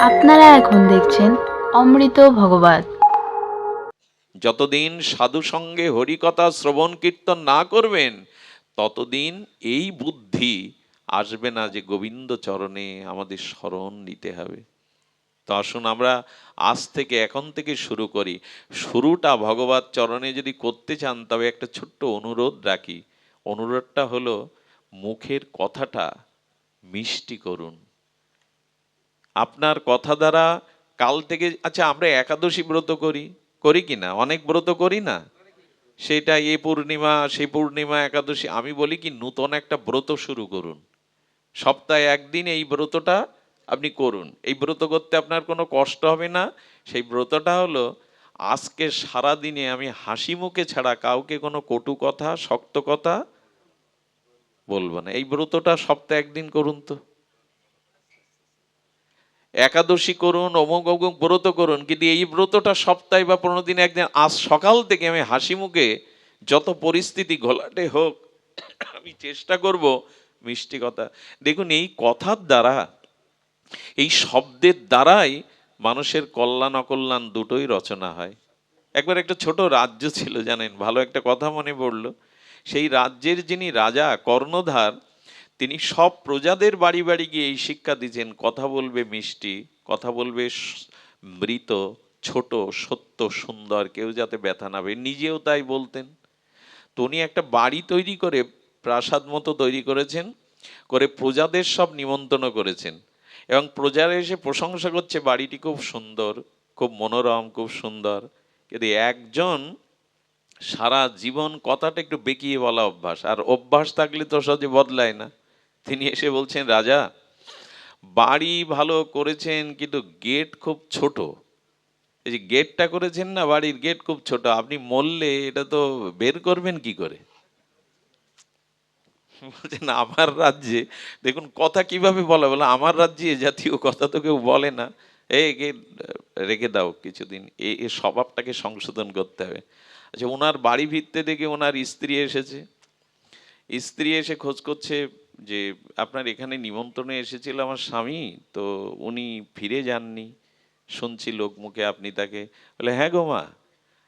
আপনারা এখন দেখছেন অমৃত ভগবত। যতদিন সাধু সঙ্গে হরিকথা শ্রবণ কীর্তন না করবেন, ততদিন এই বুদ্ধি আসবে না যে গোবিন্দ চরণে আমাদের স্মরণ নিতে হবে। তো আসুন আমরা আজ থেকে এখন থেকে শুরু করি। শুরুটা ভগবত চরণে যদি করতে চান, তবে একটা ছোট্ট অনুরোধ রাখি। অনুরোধটা হলো, মুখের কথাটা মিষ্টি করুন। আপনার কথা দ্বারা কাল থেকে আচ্ছা আমরা একাদশী ব্রত করি করি কি না? অনেক ব্রত করি না? সেটা এ পূর্ণিমা সেই পূর্ণিমা, একাদশী, আমি বলি কি, নূতন একটা ব্রত শুরু করুন। সপ্তাহে একদিন এই ব্রতটা আপনি করুন। এই ব্রত করতে আপনার কোনো কষ্ট হবে না। সেই ব্রতটা হলো, আজকে সারা দিনে আমি হাসি মুখে ছাড়া কাউকে কোনো কটু কথা, শক্ত কথা বলব না। এই ব্রতটা সপ্তাহে একদিন করুন তো। একাদশী করুন, অমুক অমুক ব্রত করুন, কিন্তু এই ব্রতটা সপ্তাহে বা পনেরো দিনে একদিন, আজ সকাল থেকে আমি হাসি মুখে যত পরিস্থিতি ঘোলাটে হোক, আমি চেষ্টা করব মিষ্টি কথা। দেখুন, এই কথার দ্বারা, এই শব্দের দ্বারাই মানুষের কল্যাণ, অকল্যাণ দুটোই রচনা হয়। একবার একটা ছোট রাজ্য ছিল, জানেন, ভালো একটা কথা মনে পড়ল। সেই রাজ্যের যিনি রাজা, কর্ণধার তিনি সব প্রজাদের বাড়ি বাড়ি গিয়ে এই শিক্ষা দিয়েছেন, কথা বলবে মিষ্টি, কথা বলবে মৃত, ছোট, সত্য, সুন্দর, কেউ যাতে ব্যথা না পায়। নিজেও তাই বলতেন। তো উনি একটা বাড়ি তৈরি করে, প্রাসাদ মতো তৈরি করেছেন, করে প্রজাদের সব নিমন্ত্রণ করেছেন। এবং প্রজারা এসে প্রশংসা করছে, বাড়িটি খুব সুন্দর, খুব মনোরম, খুব সুন্দর। কিন্তু একজন সারা জীবন কথাটা একটু বেঁকিয়ে বলা অভ্যাস, আর অভ্যাস থাকলে তো সহজে বদলায় না। তিনি এসে বলছেন, রাজা, বাড়ি ভালো করেছেন, কিন্তু গেট খুব ছোট। এই যে গেটটা করেছেন না, বাড়ির গেট খুব ছোট। আপনি মরলে এটা তো বের করবেন কি করে? বলছেন, আমার রাজ্যে, দেখুন কথা কীভাবে বলা, বলে, আমার রাজ্যে এ জাতীয় কথা তো কেউ বলে না। এই গেট রেখে দাও কিছুদিন। এই স্বভাবটাকে সংশোধন করতে হবে। আচ্ছা ওনার বাড়ি ভিত্তে দেখে ওনার স্ত্রী এসেছে। স্ত্রী এসে খোঁজ করছে যে আপনার এখানে নিমন্ত্রণে এসেছিল আমার স্বামী, তো উনি ফিরে যাননি। শুনছি লোক মুখে আপনি তাকে বলে হ্যাঁ গো মা।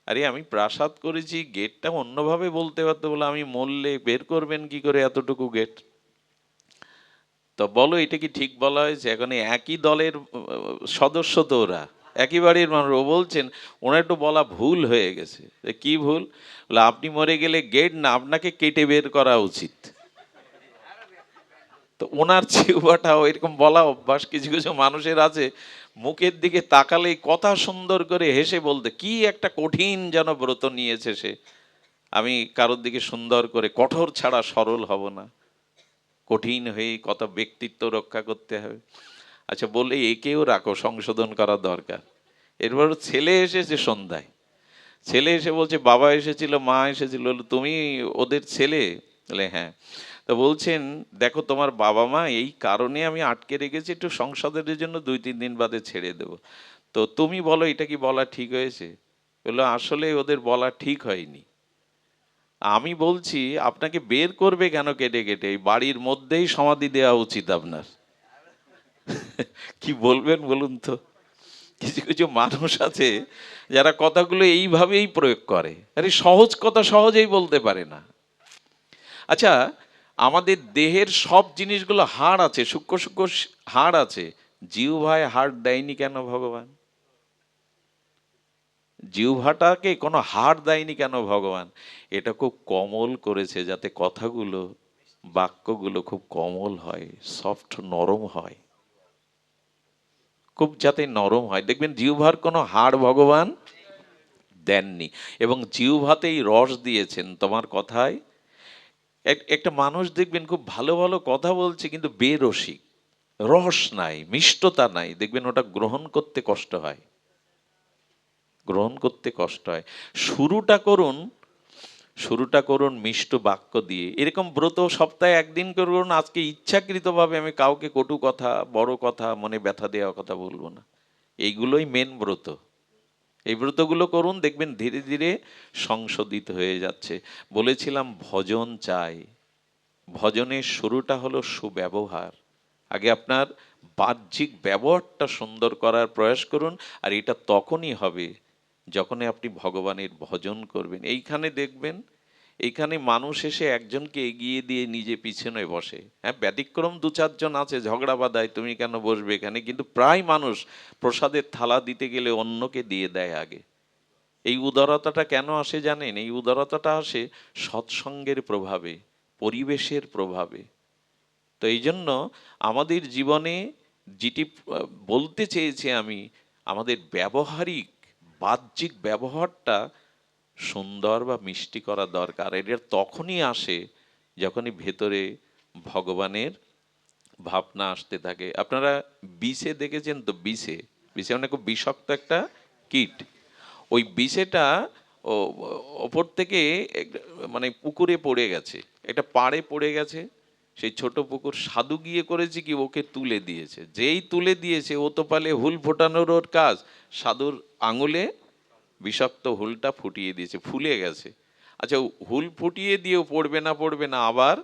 আরে আমি প্রাসাদ করেছি, গেটটা অন্যভাবে বলতে পারতো বলে আমি মরলে বের করবেন কি করে এতটুকু গেট? তো বলো, এটা কি ঠিক বলা হয়েছে? এখন একই দলের সদস্য তো ওরা, একই বাড়ির মানুষ। ও বলছেন, ওনার একটু বলা ভুল হয়ে গেছে। কি ভুল? বলে, আপনি মরে গেলে গেট না, আপনাকে কেটে বের করা উচিত। তো ওনার জিহ্বাটাও এরকম বলা অভ্যাস, কিছু কিছু মানুষের আছে, মুখের দিকে তাকালেই কথা সুন্দর করে হেসে বলতে, কি একটা কঠিন যেন ব্রত নিয়েছে সে। আমি কারোর দিকে সুন্দর করে, কঠোর ছাড়া সরল হব না। কঠিন হয়ে কত ব্যক্তিত্ব রক্ষা করতে হবে। আচ্ছা বলে একেও রাখো, সংশোধন করা দরকার। এরপর ছেলে এসেছে সন্ধ্যায়। ছেলে এসে বলছে, বাবা এসেছিল, মা এসেছিল। তুমি ওদের ছেলে? বলে হ্যাঁ। তো বলছেন, দেখো, তোমার বাবা মা এই কারণে আমি আটকে রেখেছি, একটু সংসদের জন্য দুই, তিন দিন বাদে ছেড়ে দেবো। তো তুমি বলো, এটা কি বলা ঠিক হয়েছে? বলল, আসলে ওদের বলা ঠিক হয়নি। আমি বলছি, আপনাকে বের করবে কেন কেটে কেটে? এই বাড়ির মধ্যেই সমাধি দেওয়া উচিত আপনার। কি বলবেন বলুন তো? কিছু কিছু মানুষ আছে যারা কথাগুলো এইভাবেই প্রয়োগ করে। আরে সহজ কথা সহজেই বলতে পারে না। আচ্ছা আমাদের দেহের সব জিনিসগুলো হাড় আছে, সূক্ষ্ম সূক্ষ্ম হাড় আছে। জিহ্বায় হাড় দেয়নি কেন ভগবান? জিহ্বাটাকে কোনো হাড় দেয়নি কেন ভগবান? এটা খুব কমল করেছে যাতে কথাগুলো, বাক্যগুলো খুব কমল হয়, সফট নরম হয়। খুব যাতে নরম হয়। দেখবেন জিহ্বার কোনো হাড় ভগবান দেননি। এবং জিহ্বাতেই রস দিয়েছেন। তোমার কথায় একটা মানুষ দেখবেন খুব ভালো ভালো কথা বলছে, কিন্তু বেরসিক। রস নাই, মিষ্টতা নাই। দেখবেন ওটা গ্রহণ করতে কষ্ট হয়। গ্রহণ করতে কষ্ট হয়। শুরুটা করুন শুরুটা করুন মিষ্ট বাক্য দিয়ে। এরকম ব্রত সপ্তাহে একদিন করুন, আজকে ইচ্ছাকৃতভাবে আমি কাউকে কটু কথা, বড় কথা, মনে ব্যথা দেওয়া কথা বলব না। এইগুলোই মেন ব্রত। এই ব্রতগুলো করুন, দেখবেন ধীরে ধীরে সংশোধিত হয়ে যাচ্ছে। বলেছিলাম, ভজন চাই। ভজনের শুরুটা হলো সুব্যবহার। আগে আপনার বাহ্যিক ব্যবহারটা সুন্দর করার প্রয়াস করুন, আর এটা তখনই হবে যখনই আপনি ভগবানের ভজন করবেন। এইখানে দেখবেন এইখানে মানুষ এসে একজনকে এগিয়ে দিয়ে নিজে পিছনে বসে। হ্যাঁ ব্যতিক্রম দু চারজন আছে, ঝগড়া বাদায় তুমি কেন বসবে এখানে? কিন্তু প্রায় মানুষ প্রসাদের থালা দিতে গেলে অন্যকে দিয়ে দেয় আগে। এই উদারতাটা কেন আসে জানেন? এই উদারতাটা আসে সৎসঙ্গের প্রভাবে, পরিবেশের প্রভাবে। তো এই জন্য আমাদের জীবনে যেটি বলতে চেয়েছি আমি, আমাদের ব্যবহারিক, বাহ্যিক ব্যবহারটা সুন্দর বা মিষ্টি করা দরকার। এটা তখনই আসে যখনই ভেতরে ভগবানের ভাবনা আসতে থাকে। আপনারা বিষে দেখেছেন তো বিষে? বিষে মানে খুব বিষাক্ত একটা কীট। ওই বিষেটা ওপর থেকে মানে পুকুরে পড়ে গেছে। এটা পাড়ে পড়ে গেছে। সেই ছোট পুকুর সাধু গিয়ে করেছে কি ওকে তুলে দিয়েছে। যেই তুলে দিয়েছে ও তো পালে হুল ফোটানোর ওর কাজ। সাধুর আঙুলে বিষাক্ত হুলটা ফুটিয়ে দিয়েছে, ফুলে গেছে। আচ্ছা হুল ফুটিয়ে দিয়েও পড়বে না পড়বে না, আবার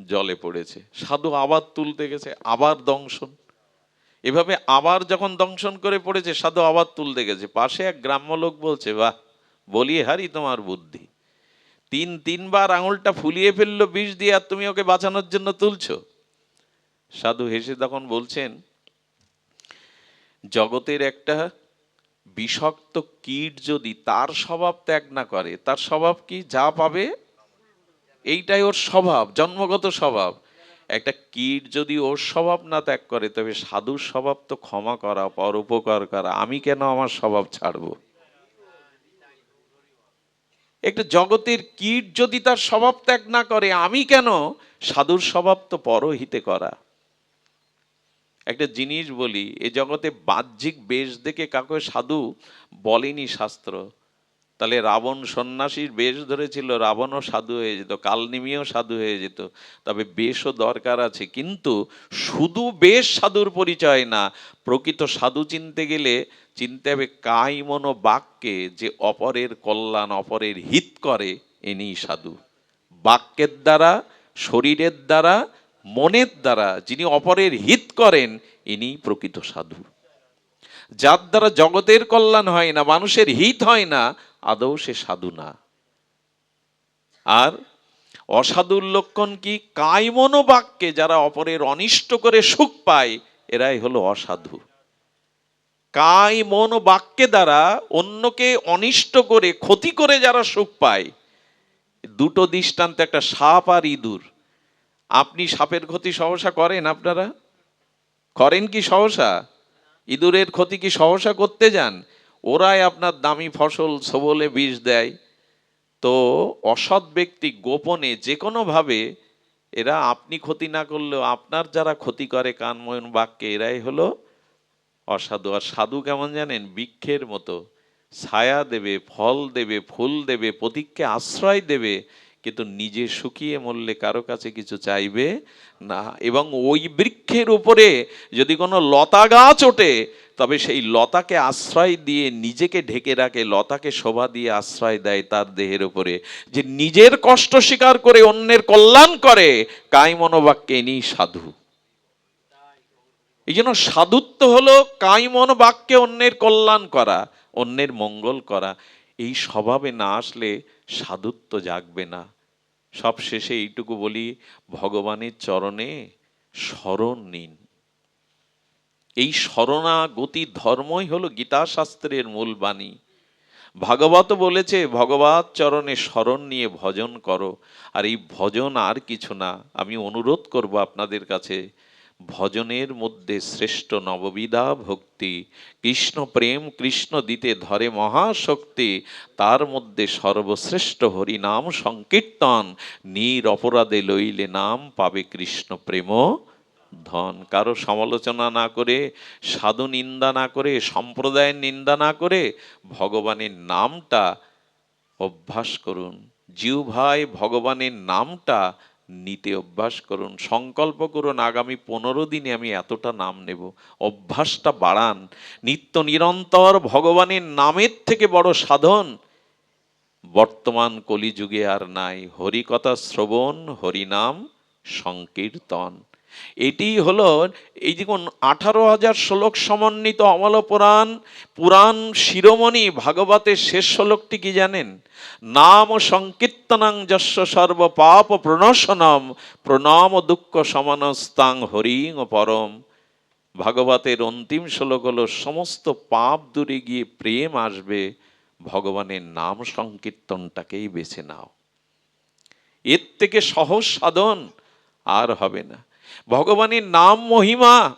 জলে পড়েছে। সাধু আবার তুলতে গেছে, আবার দংশন। এভাবে আবার যখন দংশন করে পড়েছে, সাধু আবার তুলতে গেছে। পাশে এক গ্রাম্য লোক বলছে, বাহ বলি হারি তোমার বুদ্ধি। তিন, তিনবার আঙুলটা ফুলিয়ে ফেলল, বিষ দিয়ে, আর তুমি ওকে বাঁচানোর জন্য তুলছো? সাধু হেসে তখন বলছেন, জগতের একটা বিষাক্ত কীট যদি তার স্বভাব ত্যাগ না করে, তার স্বভাব কি যা পাবে? এইটাই ওর স্বভাব, জন্মগত স্বভাব। একটা কীট যদি ওর স্বভাব না ত্যাগ করে, তবে সাধুর স্বভাব তো ক্ষমা করা পরোপকার করা। আমি কেন আমার স্বভাব ছাড়বো? একটা জগতের কীট যদি তার স্বভাব ত্যাগ না করে, আমি কেন? সাধুর স্বভাব তো পরহিতে করা। একটা জিনিস বলি, এ জগতে বাহ্যিক বেশ দেখে কাউকে সাধু বলেনি শাস্ত্র। তাহলে রাবণ সন্ন্যাসীর বেশ ধরেছিল, রাবণও সাধু হয়ে যেত, কালনিমিও সাধু হয়ে যেত। তবে বেশও দরকার আছে। কিন্তু শুধু বেশ সাধুর পরিচয় না, প্রকৃত সাধু চিনতে গেলে চিনতে হবে কাইমন বাক্যে যে অপরের কল্যাণ, অপরের হিত করে, এনেই সাধু। বাক্যের দ্বারা, শরীরের দ্বারা মনের দ্বারা যিনি অপরের হিত করেন, ইনি প্রকৃত সাধু। যার দ্বারা জগতের কল্যাণ হয় না, মানুষের হিত হয় না, আদৌ সে সাধু না। আর অসাধুর লক্ষণ কি? কায়মন বাক্যে যারা অপরের অনিষ্ট করে সুখ পায়, এরাই হলো অসাধু। কায় মন বাক্যে দ্বারা অন্যকে অনিষ্ট করে, ক্ষতি করে যারা সুখ পায়, দুটো দৃষ্টান্ত, একটা সাপ আর ইঁদুর। আপনি সাপের ক্ষতি সহসা করেন আপনারা? করেন কি সহসা? ইঁদুরের ক্ষতি কি সহসা করতে যান? ওরাই আপনার দামি ফসল সবলে বিষ দেয়। তো অসৎ ব্যক্তি গোপনে যে কোনোভাবে এরা আপনি ক্ষতি না করলেও আপনার যারা ক্ষতি করে কানময়ন বাক্যে, এরাই হলো অসাধু। আর সাধু কেমন জানেন? বৃক্ষের মতো। ছায়া দেবে, ফল দেবে, ফুল দেবে, প্রতীককে আশ্রয় দেবে। কিন্তু নিজে শুকিয়ে মরলে কারও কাছে কিছু চাইবে না। এবং ওই বৃক্ষের উপরে যদি কোনো লতা গাছ ওঠে, তবে সেই লতাকে আশ্রয় দিয়ে নিজেকে ঢেকে রাখে, লতাকে শোভা দিয়ে আশ্রয় দেয় তার দেহের উপরে। যে নিজের কষ্ট স্বীকার করে অন্যের কল্যাণ করে, কাই মনোবাক্যে ইনি সাধু। এই জন্য সাধুত্ব হলো কাইমন বাক্যে অন্যের কল্যাণ করা, অন্যের মঙ্গল করা। এই স্বভাবে না আসলে সাধুত্ব জাগবে না। সব শেষে এইটুকু বলি, ভগবানের চরণে শরণ নিন। এই শরণাগতি ধর্মই হলো গীতা শাস্ত্রের মূল বাণী। ভাগবত বলেছে, ভগবত চরণে শরণ নিয়ে ভজন করো। আর এই ভজন আর কিছু না। আমি অনুরোধ করব আপনাদের কাছে ভজনের মধ্যে শ্রেষ্ঠ নববিধা ভক্তি। কৃষ্ণ প্রেম কৃষ্ণ দিতে ধরে মহাশক্তি। তার মধ্যে সর্বশ্রেষ্ঠ হরি নাম সংকীর্তন। নির অপরাধে লইলে নাম পাবে কৃষ্ণ প্রেম, ধন। কারও সমালোচনা না করে, সাধু নিন্দা না করে, সম্প্রদায়ের নিন্দা না করে ভগবানের নামটা অভ্যাস করুন। জিউ ভাই ভগবানের নামটা নিতে অভ্যাস করুন, সংকল্প করুন, আগামী পনেরো দিনে আমি এতটা নাম নেব। অভ্যাসটা বাড়ান। নিত্য নিরন্তর ভগবানের নামের থেকে বড় সাধন। বর্তমান কলিযুগে আর নাই। হরিকথা শ্রবণ, হরিনাম, সংকীর্তন। এটি হলো, এই দেখুন, আঠারো হাজার শ্লোক সমন্বিত অমল পুরাণ পুরাণ শিরোমণি ভাগবতের শেষ শ্লোকটি কি জানেন? নাম সংকীর্তনাং যস্য সর্ব পাপ প্রণশনম, প্রণাম দুঃখ সমানস্তাং হরিং পরম। ভাগবতের অন্তিম শ্লোক হলো, সমস্ত পাপ দূরে গিয়ে প্রেম আসবে, ভগবানের নাম সংকীর্তনটাকেই বেছে নাও। এর থেকে সহজ সাধন আর হবে না। ভগবানের নাম মহিমা।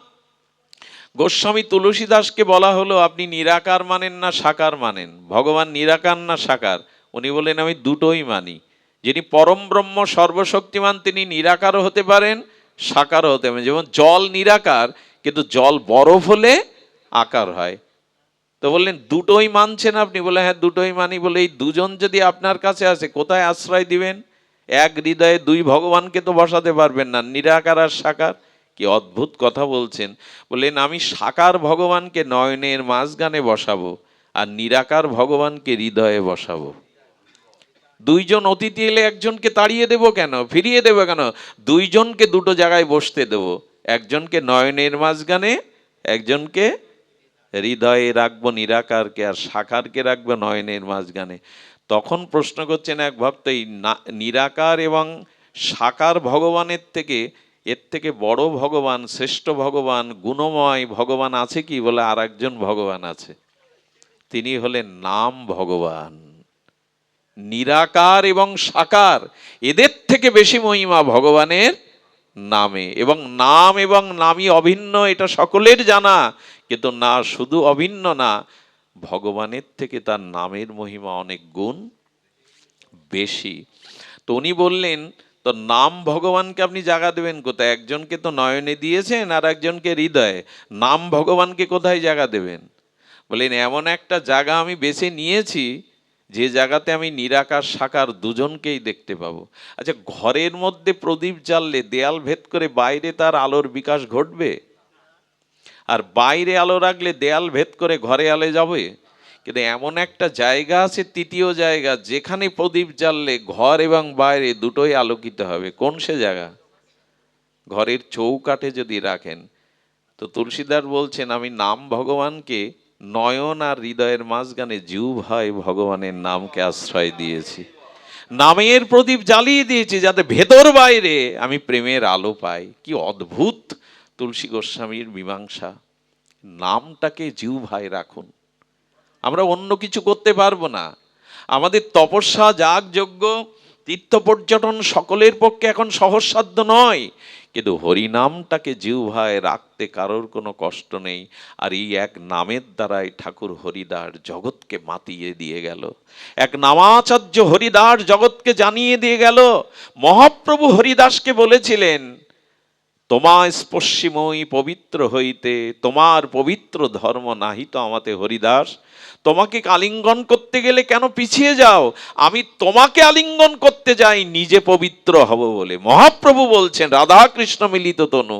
গোস্বামী তুলসীদাসকে বলা হলো, আপনি নিরাকার মানেন না সাকার মানেন। ভগবান নিরাকার না সাকার? উনি বলেন আমি দুটোই মানি। যিনি পরম ব্রহ্ম সর্বশক্তিমান, তিনি নিরাকারও হতে পারেন, সাকারও হতে পারেন। যেমন জল নিরাকার, কিন্তু জল বরফ হলে আকার হয়। তো বললেন, দুটোই মানছেন আপনি? বলে হ্যাঁ দুটোই মানি। বলে, এই দুজন যদি আপনার কাছে আসে, কোথায় আশ্রয় দিবেন? এক হৃদয়ে দুই ভগবানকে তো বসাতে পারবেন না। নিরাকার আর সাকার? কি অদ্ভুত কথা বলছেন। বললেন, আমি সাকার ভগবানকে নয়নের মাঝগানে বসাবো আর নিরাকার ভগবানকে হৃদয়ে বসাবো। দুইজন অতিথি এলে একজনকে তাড়িয়ে দেবো কেন? ফিরিয়ে দেবো কেন? দুইজনকে দুটো জায়গায় বসতে দেবো। একজনকে নয়নের মাঝখানে, একজনকে হৃদয়ে রাখব, নিরাকারকে আর সাকারকে রাখব নয়নের মাঝখানে। তখন প্রশ্ন করছেন এক ভক্ত, এই নিরাকার এবং সাকার ভগবানের থেকে, এর থেকে বড় ভগবান, শ্রেষ্ঠ ভগবান, গুণময় ভগবান আছে কি? বলে আর একজন ভগবান আছে। তিনি হলেন নাম ভগবান। নিরাকার এবং সাকার, এদের থেকে বেশি মহিমা ভগবানের নামে। এবং নাম এবং নামই অভিন্ন, এটা সকলের জানা। কিন্তু না, শুধু অভিন্ন না ভগবানের থেকে তার নামের মহিমা অনেক গুণ বেশি। তো উনি বললেন তো নাম ভগবানকে আপনি জায়গা দেবেন কোথায়? একজনকে তো নয়নে দিয়েছেন আর একজনকে হৃদয়ে। নাম ভগবানকে কোথায় জায়গা দেবেন? বললেন, এমন একটা জায়গা আমি বেছে নিয়েছি, যে জায়গাতে আমি নিরাকার সাকার দুজনকেই দেখতে পাবো। আচ্ছা ঘরের মধ্যে প্রদীপ জ্বাললে দেয়াল ভেদ করে বাইরে তার আলোর বিকাশ ঘটবে? আর বাইরে আলো রাখলে দেয়াল ভেদ করে ঘরে আলো যাবে। কিন্তু এমন একটা জায়গা আছে, তৃতীয় জায়গা, যেখানে প্রদীপ জ্বাললে ঘর এবং বাইরে দুটোই আলোকিত হবে। কোন সে জায়গা? ঘরের চৌকাঠে যদি রাখেন, তো তুলসীদার বলছেন, আমি নাম ভগবানকে নয়ন আর হৃদয়ের মাঝখানে জিউ ভাই ভগবানের নামকে আশ্রয় দিয়েছি। নামের প্রদীপ জ্বালিয়ে দিয়েছি যাতে ভেতর বাইরে আমি প্রেমের আলো পাই। কি অদ্ভুত! তুলসী গোস্বামীর মীমাংসা। নামটাকে জিউ ভাই রাখুন। আমরা অন্য কিছু করতে পারব না। আমাদের তপস্যা যাগ যজ্ঞ তীর্থ পর্যটন সকলের পক্ষে এখন সহজসাধ্য নয়। কিন্তু হরিনামটাকে জিহ্বায় রাখতে কারোর কোনো কষ্ট নেই। আর এই এক নামের দ্বারাই ঠাকুর হরিদাস জগৎকে মাতিয়ে দিয়ে গেল। এক নামাচার্য হরিদাস জগৎকে জানিয়ে দিয়ে গেল, মহাপ্রভু হরিদাসকে বলেছিলেন তোমার স্পর্শিময়ী পবিত্র হইতে, তোমার পবিত্র ধর্ম নাহি তো আমাতে হরিদাস। তোমাকে আলিঙ্গন করতে গেলে কেন পিছিয়ে যাও? আমি তোমাকে আলিঙ্গন করতে যাই, নিজে পবিত্র হব বলে। মহাপ্রভু বলছেন রাধা কৃষ্ণ মিলিত তনু,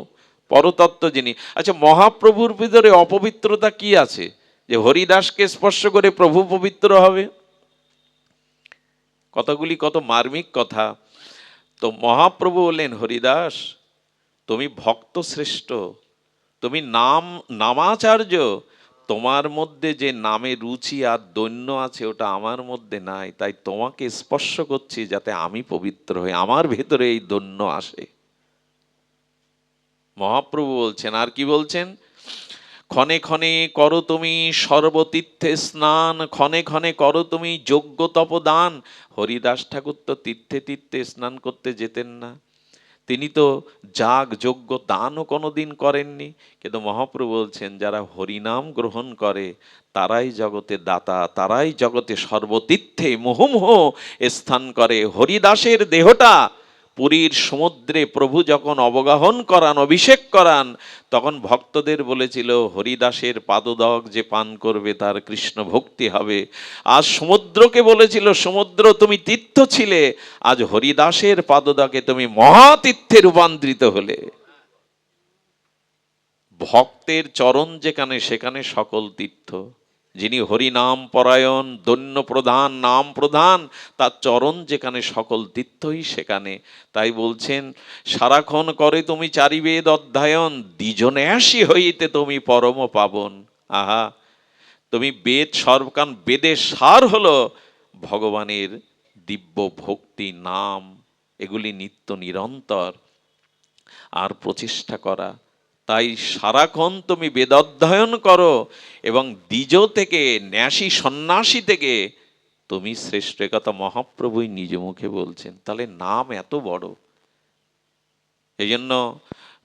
পরতত্ত্ব যিনি। আচ্ছা মহাপ্রভুর ভিতরে অপবিত্রতা কি আছে? যে হরিদাসকে স্পর্শ করে প্রভু পবিত্র হবে? কথাগুলি কত মার্মিক কথা। তো মহাপ্রভু বললেন, হরিদাস তুমি ভক্ত শ্রেষ্ঠ, তুমি নাম, নামাচার্য, তোমার মধ্যে যে নামে রুচি আর দৈন্য আছে ওটা আমার মধ্যে নাই, তাই তোমাকে স্পর্শ করছি যাতে আমি পবিত্র হই, আমার ভেতরে এই দৈন্য আসে। মহাপ্রভু বলছেন, আর কি বলছেন? ক্ষণে ক্ষণে করো তুমি সর্বতীর্থে স্নান, ক্ষণে ক্ষণে করো তুমি যোগ্য তপদান। হরিদাস ঠাকুর তো তীর্থে তীর্থে স্নান করতে যেতেন না। তিনি তো যাগ, যজ্ঞ, দানও কোনো দিন করেননি। কিন্তু মহাপ্রভু বলছেন, যারা হরিনাম গ্রহণ করে, তারাই জগতে দাতা, তারাই জগতে সর্বতীর্থে মোহমোহ স্থান করে। হরিদাসের দেহটা পুরীর সমুদ্রে প্রভু যখন অবগাহন করান, অভিষেক করান, তখন ভক্তদের বলেছিল, হরিদাসের পাদদক যে পান করবে তার কৃষ্ণ ভক্তি হবে। আজ সমুদ্রকে বলেছিল, সমুদ্র, তুমি তীর্থ ছিলে, আজ হরিদাসের পাদদকে তুমি মহাতীর্থে রূপান্তরিত হলে। ভক্তের চরণ যেখানে, সেখানে সকল তীর্থ। যিনি হরিনাম পরায়ণ, দৈন্য প্রধান, নাম প্রধান, তার চরণ যেখানে সকল তীর্থই সেখানে। তাই বলছেন, সারাক্ষণ করে তুমি চারিবেদ অধ্যায়ন দ্বিজন্যাসী হইতে তুমি পরম পাবন। আহা, তুমি বেদ সর্বকান বেদের সার হলো ভগবানের দিব্য ভক্তি, নাম। এগুলি নিত্য নিরন্তর। আর প্রচেষ্টা করা তাই সারাক্ষণ তুমি বেদ অধ্যয়ন করো এবং দ্বিজ থেকে, ন্যাসী সন্ন্যাসী থেকে তুমি শ্রেষ্ঠ কথা মহাপ্রভুই নিজ মুখে বলছেন। তাহলে নাম এত বড়। এই জন্য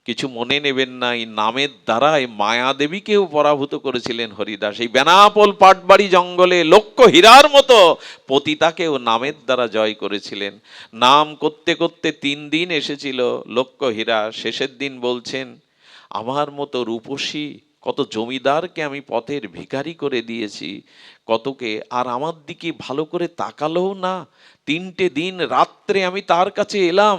কিছু মনে নেবেন না, এই নামের দ্বারাই মায়াদেবীকেও পরাভূত করেছিলেন হরিদাস। এই বেনাপোল পাটবাড়ি জঙ্গলে লক্ষ হীরার মতো পতিতাকেও নামের দ্বারা জয় করেছিলেন। নাম করতে করতে তিন দিন এসেছিল লক্ষ হীরা। শেষের দিন বলছেন আমার মতো রূপসী, কত জমিদারকে আমি পথের ভিখারি করে দিয়েছি, কতকে আর আমার দিকে ভালো করে তাকালোও না। তিনটে দিন রাত্রে আমি তার কাছে এলাম,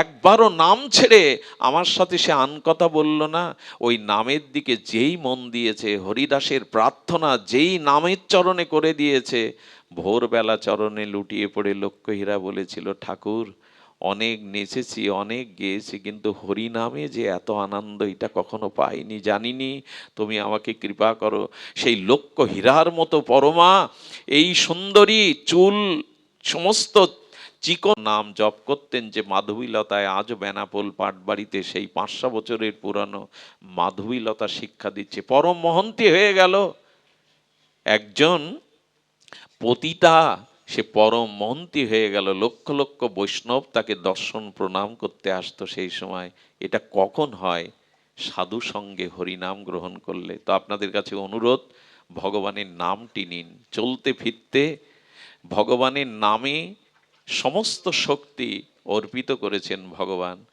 একবারও নাম ছেড়ে আমার সাথে সে আন কথা বলল না। ওই নামের দিকে যেই মন দিয়েছে, হরিদাসের প্রার্থনা যেই নামের চরণে করে দিয়েছে, ভোরবেলা চরণে লুটিয়ে পড়ে লক্ষ্যহীরা বলেছিল, ঠাকুর অনেক নেচেছি, অনেক গেয়েছি, কিন্তু হরি নামে যে এত আনন্দ এটা কখনো পাইনি, জানিনি। তুমি আমাকে কৃপা করো, সেই লক্ষ্য হীরার মতো পরমা, এই সুন্দরী চুল, সমস্ত চিকন নাম জপ করতেন যে মাধবীলতায় আজও বেনাপোল পাটবাড়িতে সেই পাঁচশো বছরের পুরানো মাধবীলতা শিক্ষা দিচ্ছে। পরম মহন্তি হয়ে গেল। একজন পতিতা সে পরম মন্ত্রী হয়ে গেল। লক্ষ লক্ষ বৈষ্ণব তাকে দর্শন প্রণাম করতে আসতো সেই সময়। এটা কখন হয়? সাধু সঙ্গে হরিনাম গ্রহণ করলে। তো আপনাদের কাছে অনুরোধ, ভগবানের নামটি নিন। চলতে ফিরতে ভগবানের নামে সমস্ত শক্তি অর্পিত করেছেন ভগবান।